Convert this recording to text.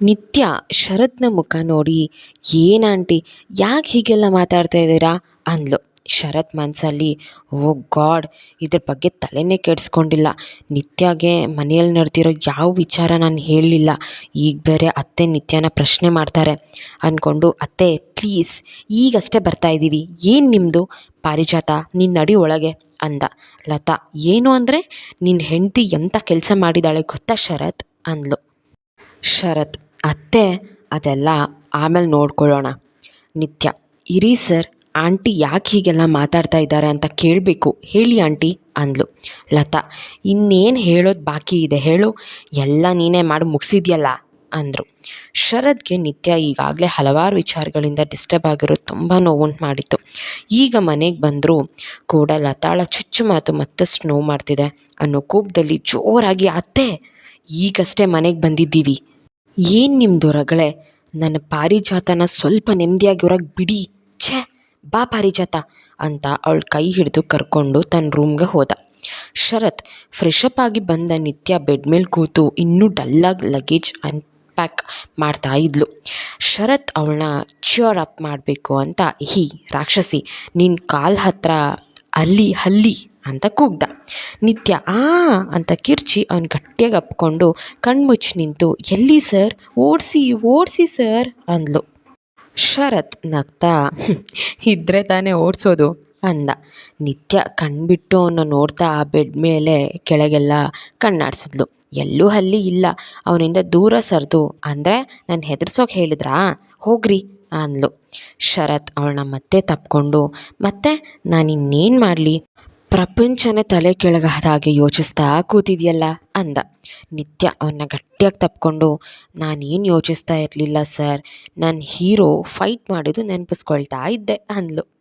ನಿತ್ಯ ಶರತ್ನ ಮುಖ ನೋಡಿ ಏನಾಂಟಿ ಯಾಕೆ ಹೀಗೆಲ್ಲ ಮಾತಾಡ್ತಾ ಇದ್ದೀರಾ? ಅಂದ್ಲು. ಶರತ್ ಮನಸ್ಸಲ್ಲಿ ಓ ಗಾಡ್, ಇದ್ರ ಬಗ್ಗೆ ತಲೆನೇ ಕೆಡಿಸ್ಕೊಂಡಿಲ್ಲ. ನಿತ್ಯಗೆ ಮನೆಯಲ್ಲಿ ನಡೆದಿರೋ ಯಾವ ವಿಚಾರ ನಾನು ಹೇಳಲಿಲ್ಲ. ಈಗ ಬೇರೆ ಅತ್ತೆ ನಿತ್ಯನ ಪ್ರಶ್ನೆ ಮಾಡ್ತಾರೆ. ಅಂದ್ಕೊಂಡು ಅತ್ತೆ, ಪ್ಲೀಸ್, ಈಗಷ್ಟೇ ಬರ್ತಾ ಇದ್ದೀವಿ ಏನು ನಿಮ್ಮದು ಪಾರಿಜಾತ ನಿನ್ನ ನಡಿ ಒಳಗೆ, ಅಂದ. ಲತಾ, ಏನು ಅಂದರೆ ನಿನ್ನ ಹೆಂಡತಿ ಎಂಥ ಕೆಲಸ ಮಾಡಿದ್ದಾಳೆ ಗೊತ್ತಾ ಶರತ್? ಅಂದ್ಲು. ಶರತ್ ಅತ್ತೆ, ಅದೆಲ್ಲ ಆಮೇಲೆ ನೋಡ್ಕೊಳ್ಳೋಣ. ನಿತ್ಯ, ಇರಿ ಸರ್, ಆಂಟಿ ಯಾಕೆ ಹೀಗೆಲ್ಲ ಮಾತಾಡ್ತಾ ಇದ್ದಾರೆ ಅಂತ ಕೇಳಬೇಕು. ಹೇಳಿ ಆಂಟಿ, ಅಂದ್ಲು. ಲತಾ, ಇನ್ನೇನು ಹೇಳೋದು ಬಾಕಿ ಇದೆ ಹೇಳು. ಎಲ್ಲ ನೀನೇ ಮಾಡಿ ಮುಗಿಸಿದ್ಯಲ್ಲ, ಅಂದರು. ಶರದ್ಗೆ ನಿತ್ಯ ಈಗಾಗಲೇ ಹಲವಾರು ವಿಚಾರಗಳಿಂದ ಡಿಸ್ಟರ್ಬ್ ಆಗಿರೋದು ತುಂಬ ನೋವುಂಟು ಮಾಡಿತ್ತು. ಈಗ ಮನೆಗೆ ಬಂದರೂ ಕೂಡ ಲತಾಳ ಚುಚ್ಚು ಮಾತು ಮತ್ತಷ್ಟು ನೋವು ಮಾಡ್ತಿದೆ ಅನ್ನೋ ಕೋಪದಲ್ಲಿ ಜೋರಾಗಿ, ಅತ್ತೆ, ಈಗಷ್ಟೇ ಮನೆಗೆ ಬಂದಿದ್ದೀವಿ. ಏನು ನಿಮ್ಮದು ರಗಳೆ ನನ್ನ ಪಾರಿಜಾತನ ಸ್ವಲ್ಪ ನೆಮ್ಮದಿಯಾಗಿ ಹೊರಗೆ ಬಿಡಿ. ಛೇ, ಬಾ ಪಾರಿಜಾತ ಅಂತ ಅವಳು ಕೈ ಹಿಡಿದು ಕರ್ಕೊಂಡು ತನ್ನ ರೂಮ್ಗೆ ಹೋದ. ಶರತ್ ಫ್ರೆಶಪ್ ಆಗಿ ಬಂದ ನಿತ್ಯ ಬೆಡ್ ಮೇಲೆ ಕೂತು ಇನ್ನೂ ಡಲ್ಲಾಗಿ ಲಗೇಜ್ ಅನ್ಪ್ಯಾಕ್ ಮಾಡ್ತಾ ಇದ್ಲು. ಶರತ್ ಅವಳನ್ನ ಚಿಯರ್ ಅಪ್ ಮಾಡಬೇಕು ಅಂತ, ಹಿ, ರಾಕ್ಷಸಿ ನಿನ್ನ ಕಾಲ್ ಹತ್ರ ಅಲ್ಲಿ ಹಲ್ಲಿ ಅಂತ ಕೂಗ್ದ. ನಿತ್ಯ, ಆ, ಅಂತ ಕಿರ್ಚಿ ಅವ್ನು ಗಟ್ಟಿಯಾಗಿ ಅಪ್ಕೊಂಡು ಕಣ್ಮುಚ್ಚಿ ನಿಂತು, ಎಲ್ಲಿ ಸರ್? ಓಡಿಸಿ ಓಡಿಸಿ ಸರ್, ಅಂದ್ಲು. ಶರತ್ ನಗ್ತಾ ಇದ್ರೆ ತಾನೇ ಓಡಿಸೋದು, ಅಂದ. ನಿತ್ಯ ಕಣ್ಬಿಟ್ಟು ಅವನ್ನ ನೋಡ್ತಾ ಆ ಬೆಡ್ ಮೇಲೆ ಕೆಳಗೆಲ್ಲ ಕಣ್ಣಾಡ್ಸಿದ್ಲು. ಎಲ್ಲೂ ಅಲ್ಲಿ ಇಲ್ಲ. ಅವನಿಂದ ದೂರ ಸರಿದು. ಅಂದರೆ ನಾನು ಹೆದರ್ಸೋಕೆ ಹೇಳಿದ್ರಾ? ಹೋಗ್ರಿ, ಅಂದ್ಲು. ಶರತ್ ಅವಳನ್ನ ಮತ್ತೆ ತಪ್ಕೊಂಡು, ಮತ್ತೆ ನಾನು ಇನ್ನೇನು ಮಾಡಲಿ? ಪ್ರಪಂಚನೇ ತಲೆ ಕೆಳಗಾದ ಹಾಗೆ ಯೋಚಿಸ್ತಾ ಕೂತಿದೆಯಲ್ಲ ಅಂದ. ನಿತ್ಯ ಅವನ್ನ ಗಟ್ಟಿಯಾಗಿ ತಪ್ಕೊಂಡು, ನಾನೇನು ಯೋಚಿಸ್ತಾ ಇರಲಿಲ್ಲ ಸರ್ ನನ್ನ ಹೀರೋ ಫೈಟ್ ಮಾಡಿದ್ದು ನೆನಪಿಸ್ಕೊಳ್ತಾ ಇದ್ದೆ ಅಂದ್ಲು.